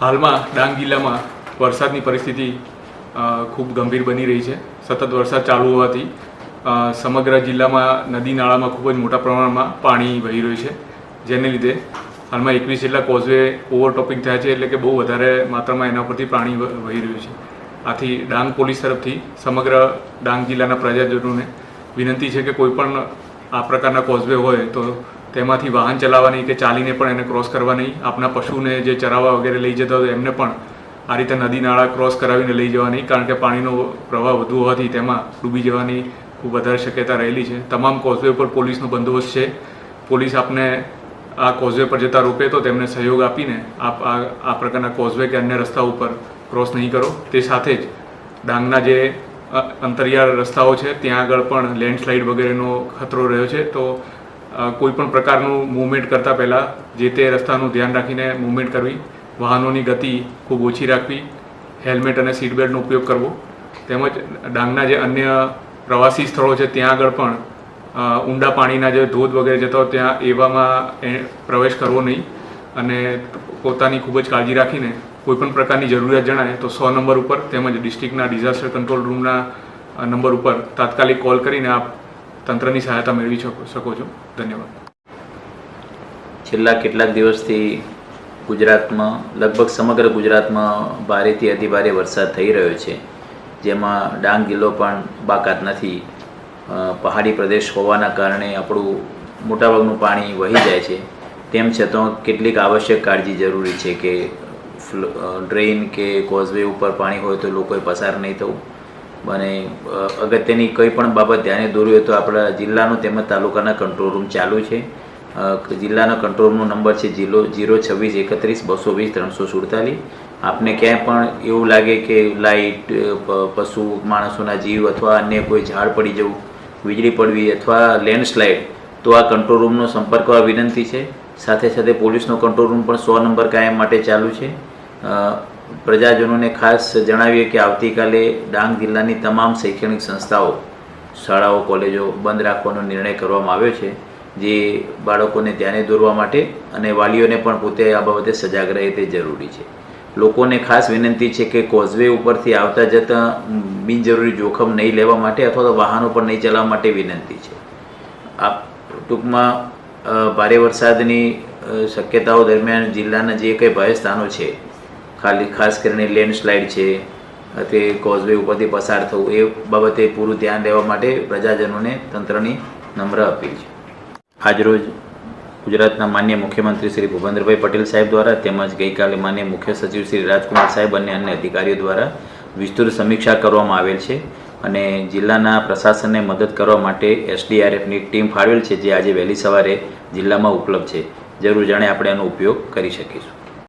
હાલમાં ડાંગ જિલ્લામાં વરસાદની પરિસ્થિતિ ખૂબ ગંભીર બની રહી છે. સતત વરસાદ ચાલુ હોવાથી સમગ્ર જિલ્લામાં નદી નાળામાં ખૂબ જ મોટા પ્રમાણમાં પાણી વહી રહ્યું છે. જેને લીધે હાલમાં એકવીસ જેટલા કોઝવે ઓવરટોપિંગ થયા છે, એટલે કે બહુ વધારે માત્રામાં એના પરથી પાણી વહી રહ્યું છે. આથી ડાંગ પોલીસ તરફથી સમગ્ર ડાંગ જિલ્લાના પ્રજાજનોને વિનંતી છે કે કોઈ પણ આ પ્રકારના કોઝવે હોય તો તેમાંથી વાહન ચલાવવાની કે ચાલીને પણ એને ક્રોસ કરવા નહીં આપના પશુને જે ચરાવવા વગેરે લઈ જતા હોય એમને પણ આ રીતે નદી નાળા ક્રોસ કરાવીને લઈ જવા નહીં કારણ કે પાણીનો પ્રવાહ વધુ હોવાથી તેમાં ડૂબી જવાની ખૂબ વધારે શક્યતા રહેલી છે. તમામ કોઝવે પર પોલીસનો બંદોબસ્ત છે. પોલીસ આપને આ કોઝવે પર જતા રોકે તો તેમને સહયોગ આપીને આપ આ પ્રકારના કોઝવે કે અન્ય રસ્તા ઉપર ક્રોસ નહીં કરો. તે સાથે જ ડાંગના જે અંતરિયાળ રસ્તાઓ છે, ત્યાં આગળ પણ લેન્ડસ્લાઇડ વગેરેનો ખતરો રહ્યો છે. તો અ, કોઈ પણ પ્રકારનું મૂવમેન્ટ કરતાં પહેલાં જે તે રસ્તાનું ધ્યાન રાખીને મૂવમેન્ટ કરવી વાહનોની ગતિ ખૂબ ઓછી રાખવી હેલ્મેટ અને સીટ બેલ્ટનો ઉપયોગ કરવો તેમજ ડાંગના જે અન્ય પ્રવાસી સ્થળો છે ત્યાં આગળ પણ ઊંડા પાણીના જે ધોધ વગેરે જતા ત્યાં એવામાં પ્રવેશ કરવો નહીં અને પોતાની ખૂબ જ કાળજી રાખીને કોઈપણ પ્રકારની જરૂરિયાત જણાય તો સો નંબર ઉપર તેમજ ડિસ્ટ્રિક્ટના ડિઝાસ્ટર કંટ્રોલ રૂમના નંબર ઉપર તાત્કાલિક કોલ કરીને આપ તંત્રની સહાયતા મેળવી શકો છો. ધન્યવાદ. છેલ્લા કેટલાક દિવસથી ગુજરાતમાં, લગભગ સમગ્ર ગુજરાતમાં ભારેથી અતિભારે વરસાદ થઈ રહ્યો છે. જેમાં ડાંગ જિલ્લો પણ બાકાત નથી. પહાડી પ્રદેશ હોવાના કારણે આપણું મોટાભાગનું પાણી વહી જાય છે. તેમ છતાં કેટલીક આવશ્યક કાળજી જરૂરી છે કે ડ્રેઇન કે કોઝવે ઉપર પાણી હોય તો લોકોએ પસાર નહીં થવું. અને અગત્યની કંઈ પણ બાબત ધ્યાને દોરવી તો આપણા જિલ્લાનો તેમજ તાલુકાના કંટ્રોલ રૂમ ચાલુ છે. જિલ્લાના કંટ્રોલ રૂમનો નંબર છે જીરો જીરો છવ્વીસ એકત્રીસ બસો વીસ ત્રણસો સુડતાલીસ. આપને ક્યાંય પણ એવું લાગે કે લાઇટ પશુ, માણસોના જીવ અથવા અન્ય કોઈ ઝાડ પડી જવું, વીજળી પડવી અથવા લેન્ડસ્લાઇડ તો આ કંટ્રોલ રૂમનો સંપર્ક વિનંતી છે. સાથે સાથે પોલીસનો કંટ્રોલ રૂમ પણ સો નંબર કાયમ માટે ચાલુ છે. પ્રજાજનોને ખાસ જણાવીએ કે આવતીકાલે ડાંગ જિલ્લાની તમામ શૈક્ષણિક સંસ્થાઓ, શાળાઓ, કોલેજો બંધ રાખવાનો નિર્ણય કરવામાં આવ્યો છે, જે બાળકોને ધ્યાને દોરવા માટે અને વાલીઓને પણ પોતે આ બાબતે સજાગ રહે તે જરૂરી છે. લોકોને ખાસ વિનંતી છે કે કોઝવે ઉપરથી આવતા જતા બિનજરૂરી જોખમ નહીં લેવા માટે અથવા તો વાહનો પણ નહીં ચલાવવા માટે વિનંતી છે. આ ટૂંકમાં ભારે વરસાદની શક્યતાઓ દરમિયાન જિલ્લાના જે કંઈ ભય સ્થાનો છે ખાલી ખાસ કરીને લેન્ડસ્લાઇડ છે, તે કોઝવે ઉપરથી પસાર થવું, એ બાબતે પૂરું ધ્યાન લેવા માટે પ્રજાજનોને તંત્રની નમ્ર અપીલ છે. આજરોજ ગુજરાતના માન્ય મુખ્યમંત્રી શ્રી ભૂપેન્દ્રભાઈ પટેલ સાહેબ દ્વારા તેમજ ગઈકાલે માન્ય મુખ્ય સચિવ શ્રી રાજકુમાર સાહેબ અને અન્ય અધિકારીઓ દ્વારા વિસ્તૃત સમીક્ષા કરવામાં આવેલ છે અને જિલ્લાના પ્રશાસનને મદદ કરવા માટે એસડીઆરએફની ટીમ ફાળવેલ છે, જે આજે વહેલી સવારે જિલ્લામાં ઉપલબ્ધ છે. જરૂર જાણે આપણે એનો ઉપયોગ કરી શકીશું.